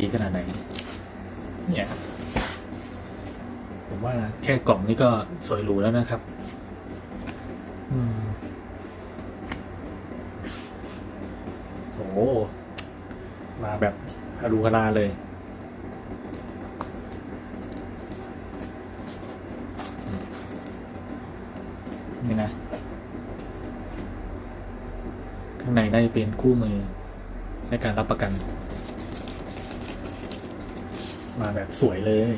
ดีขนาดไหน เนี่ยผมว่าแค่กล่องนี้ก็สวยหรูแล้วนะครับ อืมโอ้โหมาแบบฮารูฮาราเลย นี่นะ ข้างในน่าจะเป็นคู่มือในการรับประกัน มาแบบสวยเลย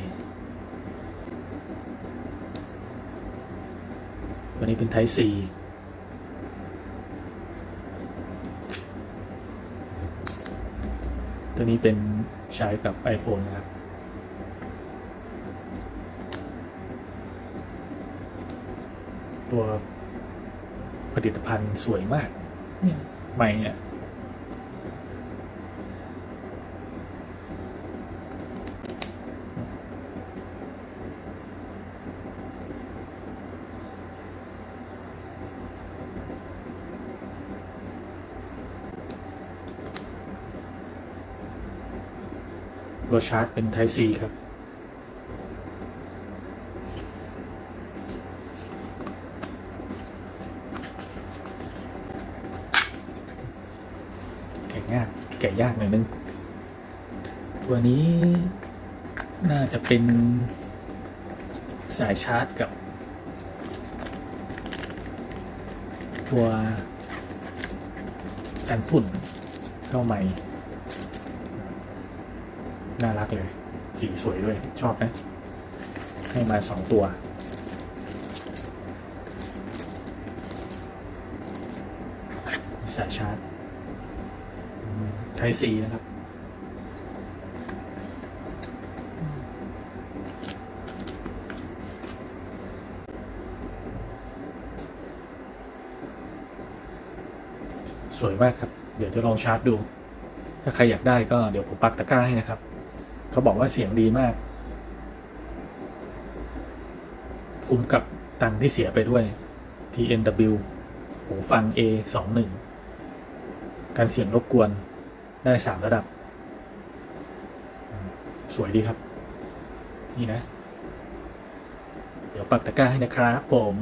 วันนี้เป็นไท p ซีตัวนี้เป็นใช้กับ iPhone นะครับตัวผลิตภัณฑ์สวยมากเนี่ยใหม่เนี่ย ตัวชาร์จเป็น Type C ครับ แกะยากแกะยากหน่อยนึง ตัวนี้น่าจะเป็นสายชาร์จกับ ตัวกันฝุ่นเข้าใหม่ น่ารักเลย สีสวยด้วย ชอบนะ ให้มาสองตัว สายชาร์จ ไทซีนะครับ สวยมากครับ เดี๋ยวจะลองชาร์จดูถ้าใครอยากได้ก็เดี๋ยวผมปักตะกร้าให้นะครับ เขาบอกว่าเสียงดีมาก คุ้มกับตังที่เสียไปด้วย TNW หูฟัง A 2 1 การเสียงรบกวนได้สามระดับ สวยดีครับ นี่นะ เดี๋ยวปักตะกร้าให้นะครับผม